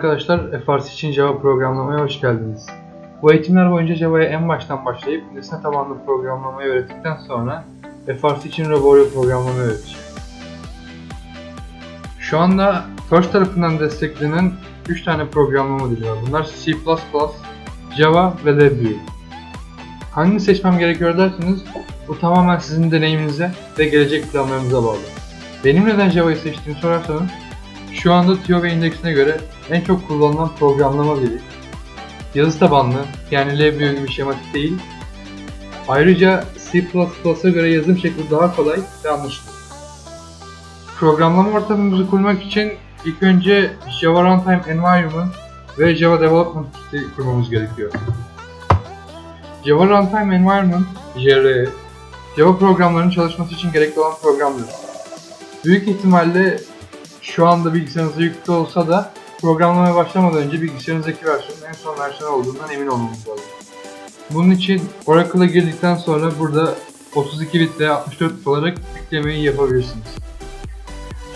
arkadaşlar, FRC için Java programlamaya hoş geldiniz. Bu eğitimler boyunca Java'ya en baştan başlayıp nesne tabanlı programlamayı öğrettikten sonra FRC için Roborio programlamayı öğreteceğim. Şu anda First tarafından desteklenen 3 tane programlama dili var. Bunlar C++, Java ve LabVIEW. Hangi seçmem gerekiyor derseniz bu tamamen sizin deneyiminize ve gelecek planlarınıza bağlı. Benim neden Java'yı seçtiğimi sorarsanız şu anda TIOV indeksine göre en çok kullanılan programlama dili. Yazı tabanlı yani LabVIEW gibi şematik değil. Ayrıca C++'a göre yazım şekli daha kolay ve anlaşılır. Programlama ortamımızı kurmak için ilk önce Java Runtime Environment ve Java Development Kit'i kurmamız gerekiyor. Java Runtime Environment, JRE, Java programlarının çalışması için gerekli olan programdır. Büyük ihtimalle şu anda bilgisayarınızda yüklü olsa da programlamaya başlamadan önce bilgisayarınızdaki versiyonun en son versiyon olduğundan emin olmamız lazım. Bunun için Oracle'a girdikten sonra burada 32 bit veya 64 bit olarak yüklemeyi yapabilirsiniz.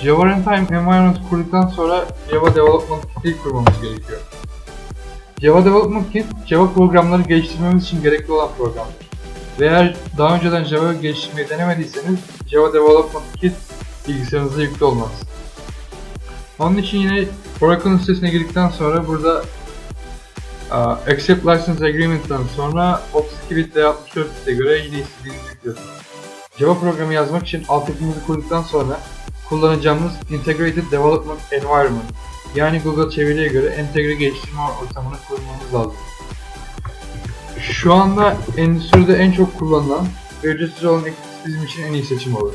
Java Runtime Environment kurduktan sonra Java Development Kit'i kurmamız gerekiyor. Java Development Kit, Java programları geliştirmemiz için gerekli olan programdır. Eğer daha önceden Java geliştirmeyi denemediyseniz Java Development Kit bilgisayarınızda yüklü olmaz. Onun için yine Oracle'ın sitesine girdikten sonra burada uh, Accept License Agreement'tan sonra 32 bit veya 64 bit'e göre yine istediğinizi yüklüyorsunuz. Java programı yazmak için altyapımızı kurduktan sonra kullanacağımız Integrated Development Environment yani Google çeviriye göre entegre geliştirme ortamını kurmamız lazım. Şu anda endüstride en çok kullanılan ve ücretsiz olan Eclipse bizim için en iyi seçim olur.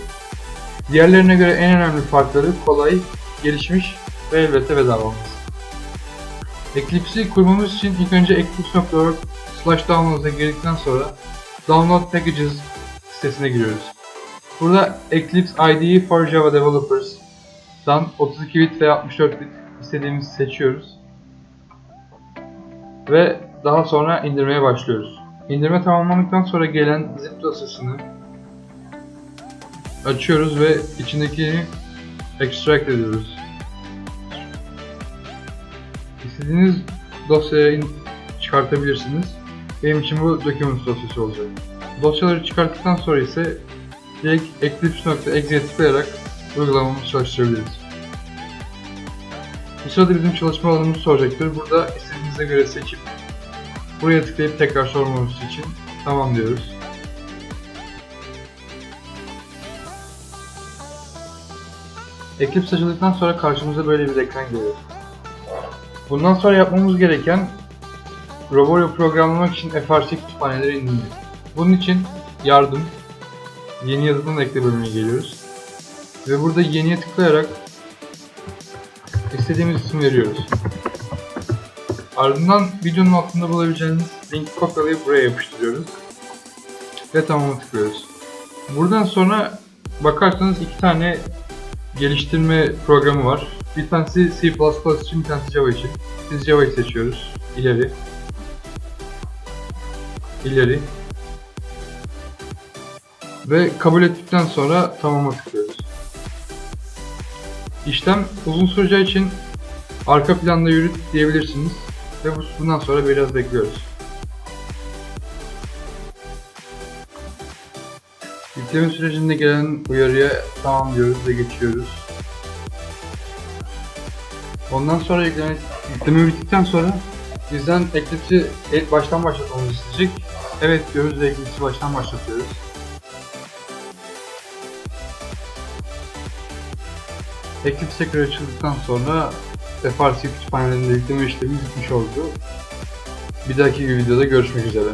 Diğerlerine göre en önemli farkları kolay, gelişmiş ve elbette bedava olması. Eclipse'i kurmamız için ilk önce eclipse.org slash downloads'a girdikten sonra Download Packages sitesine giriyoruz. Burada Eclipse IDE for Java Developers'dan 32 bit ve 64 bit istediğimizi seçiyoruz. Ve daha sonra indirmeye başlıyoruz. İndirme tamamlandıktan sonra gelen zip dosyasını açıyoruz ve içindekini extract ediyoruz. İstediğiniz dosyaya in- çıkartabilirsiniz. Benim için bu documents dosyası olacak. Dosyaları çıkarttıktan sonra ise direkt eclipse.exe'ye tıklayarak uygulamamızı çalıştırabiliriz. Bu sırada bizim çalışma alanımızı soracaktır. Burada istediğinize göre seçip buraya tıklayıp tekrar sormamız için tamam diyoruz. Eclipse açıldıktan sonra karşımıza böyle bir ekran geliyor. Bundan sonra yapmamız gereken Roborio programlamak için FRC kütüphaneleri indirmek. Bunun için yardım, yeni yazılım ekle bölümüne geliyoruz. Ve burada yeniye tıklayarak istediğimiz isim veriyoruz. Ardından videonun altında bulabileceğiniz linki kopyalayıp buraya yapıştırıyoruz. Ve tamam'a tıklıyoruz. Buradan sonra bakarsanız iki tane geliştirme programı var. Bir tanesi C++ için, bir tanesi Java için. Biz Java'yı seçiyoruz. İleri. İleri. Ve kabul ettikten sonra tamam'a tıklıyoruz. İşlem uzun süreceği için arka planda yürüt diyebilirsiniz. Ve bu- bundan sonra biraz bekliyoruz. Yükleme sürecinde gelen uyarıya tamam diyoruz ve geçiyoruz. Ondan sonra yükleme, yükleme bittikten sonra bizden Eclipse'i el- baştan başlatmamızı isteyecek. Evet diyoruz ve Eclipse'i baştan başlatıyoruz. Eclipse tekrar açıldıktan sonra FRC kütüphanelerinde yükleme işlemi bitmiş oldu. Bir dahaki videoda görüşmek üzere.